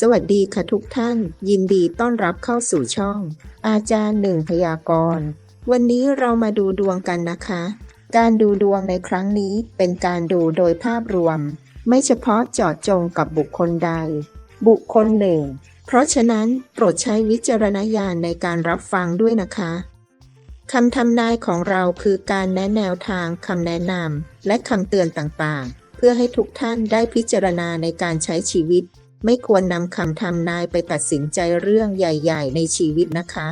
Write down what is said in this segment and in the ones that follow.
สวัสดีค่ะทุกท่าน ยินดีต้อนรับเข้าสู่ช่อง อาจารย์หนึ่งพยากรณ์ วันนี้เรามาดูดวงกันนะคะ การดูดวงในครั้งนี้เป็นการดูโดยภาพรวม ไม่เฉพาะเจาะจงกับบุคคลใด บุคคลหนึ่ง เพราะฉะนั้นโปรดใช้วิจารณญาณในการรับฟังด้วยนะคะคำทำนายของเราคือการแนะแนวทางคำแนะนำและคำเตือนต่างๆ เพื่อให้ทุกท่านได้พิจารณาในการใช้ชีวิต ไม่ควรนำคำทำนายไปตัดสินใจเรื่องใหญ่ ๆ ในชีวิตนะคะ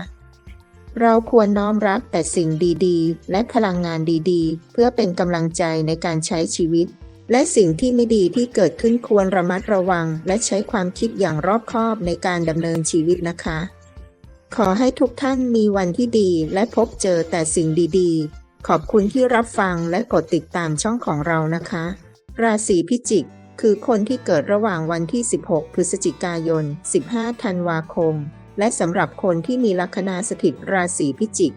เราควรน้อมรับแต่สิ่งดีๆ และพลังงานดีๆ เพื่อเป็นกำลังใจในการใช้ชีวิต และสิ่งที่ไม่ดีที่เกิดขึ้นควรระมัดระวัง และใช้ความคิดอย่างรอบคอบในการดำเนินชีวิตนะคะ ขอให้ทุกท่านมีวันที่ดีและพบเจอแต่สิ่งดีๆ ขอบคุณที่รับฟังและกดติดตามช่องของเรานะคะ ราศีพิจิก คือคนที่เกิดระหว่างวันที่ 16 พฤศจิกายน 15 ธันวาคม และสำหรับคนที่มีลัคนาสถิตราศีพิจิก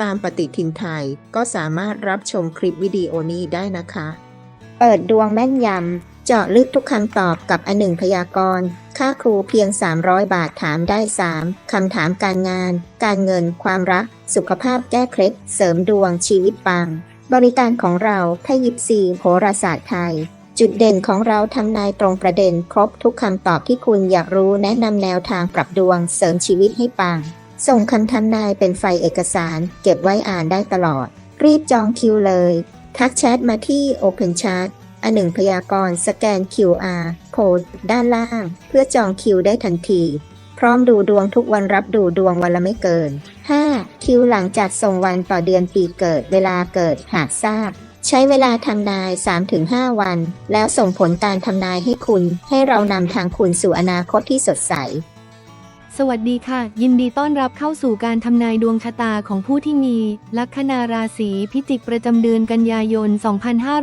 ตามปฏิทินไทยก็สามารถรับชมคลิปวิดีโอนี้ได้นะคะ เปิดดวงแม่นยำ เจาะลึกทุกคำตอบกับอันหนึ่งพยากรณ์ ค่าครูเพียง 300 บาทถามได้ 3 คำถามการงาน การเงิน ความรัก สุขภาพแก้เคล็ด เสริมดวงชีวิตปัง บริการของเราไพ่ยิปซีโหราศาสตร์ไทย จุดเด่นของเราทำนายตรงประเด็นครบทุกคำตอบที่คุณอยากรู้แนะนำแนวทางปรับดวงเสริมชีวิตให้ปัง ส่งคำทำนายเป็นไฟล์เอกสาร เก็บไว้อ่านได้ตลอด รีบจองคิวเลย ทักแชทมาที่ Open Chat อันหนึ่งพยากรณ์สแกน QR โค้ดด้านล่าง เพื่อจองคิวได้ทันที พร้อมดูดวงทุกวันรับดูดวงวันละไม่เกิน 5. คิวหลังจากส่งวันต่อเดือนปีเกิดเวลาเกิดหากทราบ ใช้เวลาทำนาย 3-5 วัน แล้วส่งผลการทำนายให้คุณ ให้เรานำทางคุณสู่อนาคตที่สดใส สวัสดีค่ะ ยินดีต้อนรับเข้าสู่การทำนายดวงชะตาของผู้ที่มี ลัคนาราศีพิจิกประจำเดือนกันยายน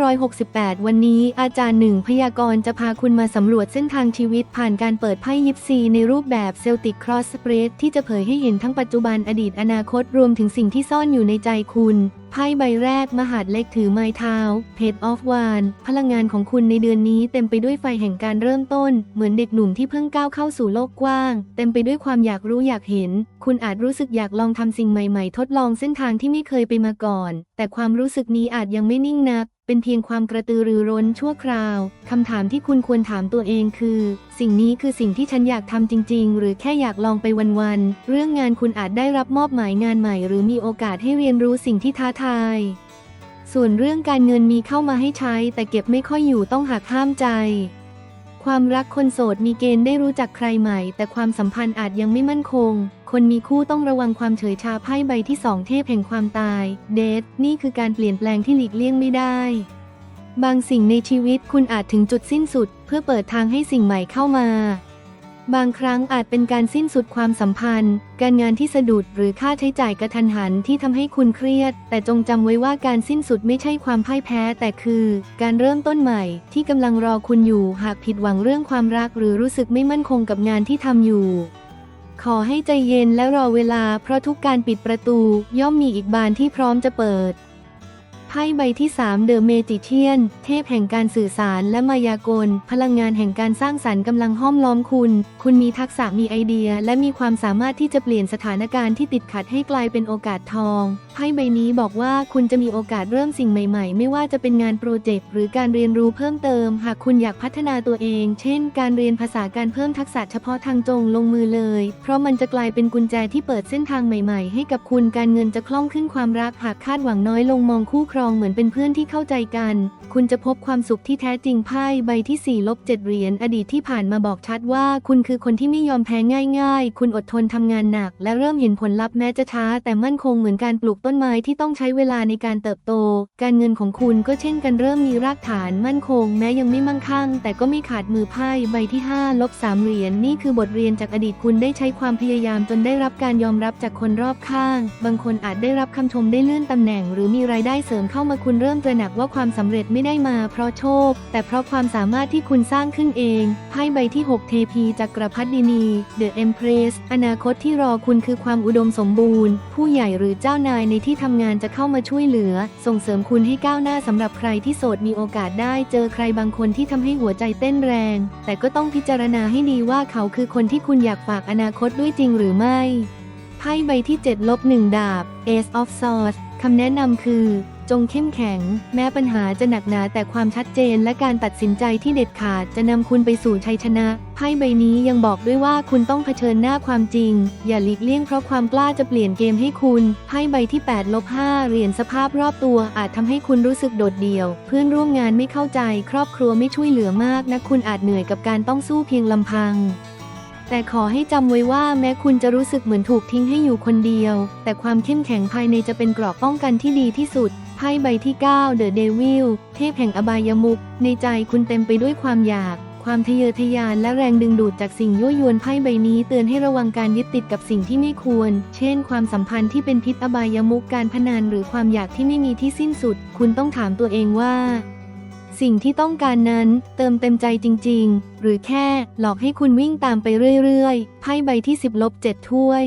2568 วันนี้ อาจารย์หนึ่งพยากรณ์จะพาคุณมาสำรวจเส้นทางชีวิตผ่านการเปิดไพ่ยิปซีในรูปแบบเซลติกครอสสเปรดที่จะเผยให้เห็นทั้งปัจจุบันอดีตอนาคตรวมถึงสิ่งที่ซ่อนอยู่ในใจคุณ ไพ่ใบแรก มหาดเล็กถือไม้เท้าเพจออฟวานพลังงานของคุณในเดือนนี้เต็มไปด้วยไฟแห่งการเริ่มต้น เหมือนเด็กหนุ่มที่เพิ่งก้าวเข้าสู่โลกกว้าง เต็มไปด้วยความอยากรู้อยากเห็น คุณอาจรู้สึกอยากลองทำสิ่งใหม่ ๆ ทดลองเส้นทางที่ไม่เคยไปมาก่อน แต่ความรู้สึกนี้อาจยังไม่นิ่งนัก เป็นเพียงความกระตือรือร้นชั่วคราว คำถามที่คุณควรถามตัวเองคือ สิ่งนี้คือสิ่งที่ฉันอยากทำจริง ๆ หรือแค่อยากลองไปวันๆ เรื่องงานคุณอาจได้รับมอบหมายงานใหม่ หรือมีโอกาสให้เรียนรู้สิ่งที่ท้าทาย ส่วนเรื่องการเงินมีเข้ามาให้ใช้ แต่เก็บไม่ค่อยอยู่ต้องหักห้ามใจ ความรักคนโสดมีเกณฑ์ได้รู้จักใครใหม่ แต่ความสัมพันธ์อาจยังไม่มั่นคง คนมีคู่ต้องระวังความเฉยชาไพ่ใบที่สองเทพแห่งความตาย เดท นี่คือการเปลี่ยนแปลงที่หลีกเลี่ยงไม่ได้ บางสิ่งในชีวิตคุณอาจถึงจุดสิ้นสุด เพื่อเปิดทางให้สิ่งใหม่เข้ามา บางครั้งอาจเป็นการสิ้นสุดความสัมพันธ์ การงานที่สะดุดหรือค่าใช้จ่ายกระทันหันที่ทำให้คุณเครียด แต่จงจำไว้ว่าการสิ้นสุดไม่ใช่ความพ่ายแพ้ แต่คือ การเริ่มต้นใหม่ที่กำลังรอคุณอยู่ หากผิดหวังเรื่องความรักหรือรู้สึกไม่มั่นคงกับงานที่ทำอยู่ ขอให้ใจเย็นและรอเวลาเพราะทุกการปิดประตูย่อมมีอีกบานที่พร้อมจะเปิด พ่ใบที่3 The Magician เทพแห่งการสื่อสารและมายากล พลังงานแห่งการสร้างสรรค์กำลังห้อมล้อมคุณ คุณมีทักษะมีไอเดีย และมีความสามารถที่จะเปลี่ยนสถานการณ์ที่ติดขัดให้กลายเป็นโอกาสทองไพ่ใบนี้บอกว่าคุณจะมีโอกาสเริ่มสิ่งใหม่ๆ ไม่ว่าจะเป็นงานโปรเจกต์หรือการเรียนรู้เพิ่มเติม หากคุณอยากพัฒนาตัวเอง เช่น การเรียนภาษาการเพิ่มทักษะเฉพาะทางจงลงมือเลย เพราะมันจะกลายเป็นกุญแจที่เปิดเส้นทางใหม่ ๆ ให้กับคุณการเงินจะคล่องขึ้นความรักหากคาดหวังน้อยลงมองคู่ครองเหมือนเป็นเพื่อนที่เข้าใจกัน คุณจะพบความสุขที่แท้จริงไพ่ใบที่ 4 ลบ 7 เหรียญอดีตที่ผ่านมาบอกชัดว่า คุณคือคนที่ไม่ยอมแพ้ง่าย ๆ คุณอดทนทำงานหนัก และเริ่มเห็นผลลัพธ์แม้จะช้า แต่มั่นคงเหมือนการปลูกต้นไม้ที่ต้องใช้เวลาในการเติบโต การเงินของคุณก็เช่นกันเริ่มมีรากฐานมั่นคง แม้ยังไม่มั่งคั่ง แต่ก็ไม่ขาดมือไพ่ใบที่ 5 ลบ 3 เหรียญนี่คือบทเรียนจากอดีตคุณได้ใช้ความพยายามจนได้รับการยอมรับจากคนรอบข้าง บางคนอาจได้รับคำชมได้เลื่อนตำแหน่ง หรือมีรายได้เสริมเข้ามาคุณเริ่มตระหนักว่าความสำเร็จไม่ได้มาเพราะโชค แต่เพราะความสามารถที่คุณสร้างขึ้นเอง ไพ่ใบที่ 6 เทพีจักรพรรดินี The Empress อนาคตที่รอคุณคือความอุดมสมบูรณ์ ผู้ใหญ่หรือเจ้านายในที่ทำงานจะเข้ามาช่วยเหลือ ส่งเสริมคุณให้ก้าวหน้าสำหรับใครที่โสดมีโอกาสได้เจอใครบางคนที่ทำให้หัวใจเต้นแรง แต่ก็ต้องพิจารณาให้ดีว่าเขาคือคนที่คุณอยากฝากอนาคตด้วยจริงหรือไม่ไพ่ใบที่7ลบ1ดาบ Ace of Swords คำแนะนำคือ จงเข้มแข็ง แม้ปัญหาจะหนักหนาแต่ความชัดเจนและการตัดสินใจที่เด็ดขาดจะนำคุณไปสู่ชัยชนะ ไพ่ใบนี้ยังบอกด้วยว่าคุณต้องเผชิญหน้าความจริง อย่าหลีกเลี่ยงเพราะความกล้าจะเปลี่ยนเกมให้คุณ ไพ่ใบที่8ลบ5เหรียญสภาพรอบตัวอาจทำให้คุณรู้สึกโดดเดี่ยว เพื่อนร่วมงานไม่เข้าใจ ครอบครัวไม่ช่วยเหลือมากนะคุณอาจเหนื่อยกับการต้องสู้เพียงลำพัง แต่ขอให้จำไว้ว่าแม้คุณจะรู้สึกเหมือนถูกทิ้งให้อยู่คนเดียว แต่ความเข้มแข็งภายในจะเป็นเกราะป้องกันที่ดีที่สุด ไพ่ใบที่ 9 The Devil เทพแห่งอบายมุก ในใจคุณเต็มไปด้วยความอยาก ความทะเยอทะยานและแรงดึงดูดจากสิ่งยั่วยวนไพ่ใบนี้เตือนให้ระวังการยึดติดกับสิ่งที่ไม่ควร เช่น ความสัมพันธ์ที่เป็นพิษอบายมุกการพนันหรือความอยากที่ไม่มีที่สิ้นสุด คุณต้องถามตัวเองว่า สิ่งที่ต้องการนั้นเติมเต็มใจจริง ๆ หรือแค่หลอกให้คุณวิ่งตามไปเรื่อยๆ ไพ่ใบที่10ลบ7ถ้วย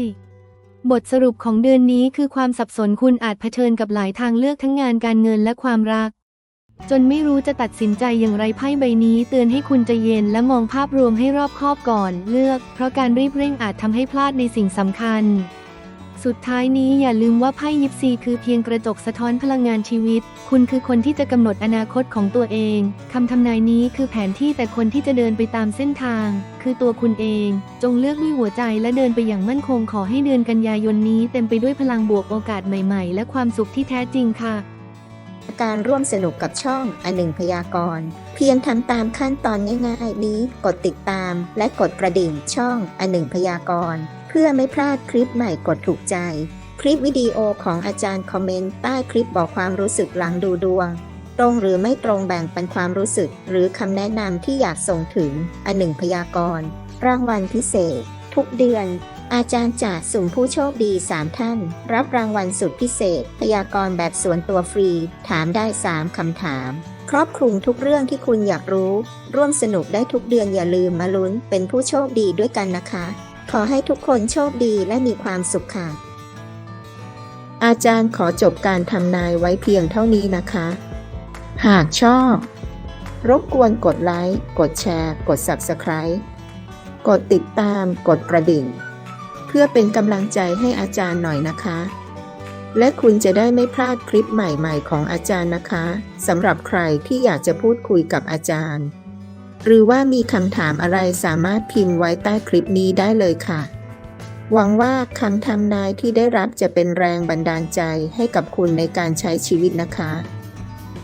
บทสรุปของเดือนนี้คือความสับสนคุณอาจเผชิญกับหลายทางเลือกทั้งงานการเงินและความรัก จนไม่รู้จะตัดสินใจอย่างไรไพ่ใบนี้ เตือนให้คุณใจเย็นและมองภาพรวมให้รอบคอบก่อน เลือก เพราะการรีบเร่งอาจทำให้พลาดในสิ่งสำคัญ สุดท้ายนี้อย่าลืมว่าไพ่ยิปซีคือเพียงกระจกสะท้อนพลังงานชีวิต คุณคือคนที่จะกำหนดอนาคตของตัวเอง คำทำนายนี้คือแผนที่แต่คนที่จะเดินไปตามเส้นทาง คือตัวคุณเอง จงเลือกด้วยหัวใจและเดินไปอย่างมั่นคงขอให้เดือนกันยายนนี้เต็มไปด้วยพลังบวกโอกาสใหม่ๆ และความสุขที่แท้จริงค่ะ การร่วมสนุกกับช่องอันหนึ่งพยากรณ์เพียงทำตามขั้นตอนง่ายๆ นี้กดติดตาม และกดกระดิ่งช่องอันหนึ่งพยากรณ์ เพื่อไม่พลาดคลิปใหม่กดถูกใจ คลิปวิดีโอของอาจารย์คอมเมนต์ใต้คลิปบอกความรู้สึกหลังดูดวง ตรงหรือไม่ตรงแบ่งปันความรู้สึก หรือคำแนะนำที่อยากส่งถึงอันหนึ่งพยากรณ์รางวัลพิเศษ ทุกเดือน อาจารย์จะสุ่มผู้โชคดี 3 ท่าน รับรางวัลสุดพิเศษ พยากรณ์แบบส่วนตัวฟรี ถามได้ 3คำถามครอบคลุมทุกเรื่องที่คุณอยากรู้ ร่วมสนุกได้ทุกเดือนอย่าลืมมาลุ้นเป็นผู้โชคดีด้วยกันนะคะ ขอให้ทุกคนโชคดีและมีความสุขค่ะ อาจารย์ขอจบการทำนายไว้เพียงเท่านี้นะคะ หากชอบ รบกวนกดไลค์ กดแชร์ กด Subscribe กดติดตาม กดกระดิ่ง เพื่อเป็นกำลังใจให้อาจารย์หน่อยนะคะ และคุณจะได้ไม่พลาดคลิปใหม่ๆของอาจารย์นะคะสำหรับใครที่อยากจะพูดคุยกับอาจารย์ หรือว่ามีคำถามอะไรสามารถพิมพ์ไว้ใต้คลิปนี้ได้เลยค่ะ หวังว่าคำทำนายที่ได้รับจะเป็นแรงบันดาลใจให้กับคุณในการใช้ชีวิตนะคะ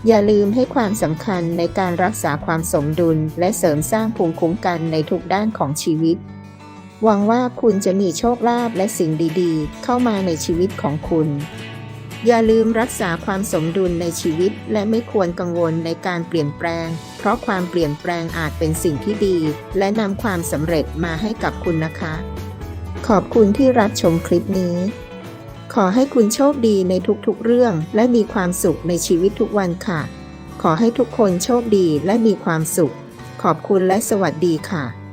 อย่าลืมให้ความสำคัญในการรักษาความสมดุล และเสริมสร้างภูมิคุ้มกันในทุกด้านของชีวิต หวังว่าคุณจะมีโชคลาภและสิ่งดีๆ เข้ามาในชีวิตของคุณ อย่าลืมรักษาความสมดุลในชีวิต และไม่ควรกังวลในการเปลี่ยนแปลง เพราะความเปลี่ยนแปลงอาจเป็นสิ่งที่ดี และนำความสำเร็จมาให้กับคุณนะคะ ขอบคุณที่รับชมคลิปนี้ ขอให้คุณโชคดีในทุกๆเรื่อง และมีความสุขในชีวิตทุกวันค่ะ ขอให้ทุกคนโชคดีและมีความสุข ขอบคุณและสวัสดีค่ะ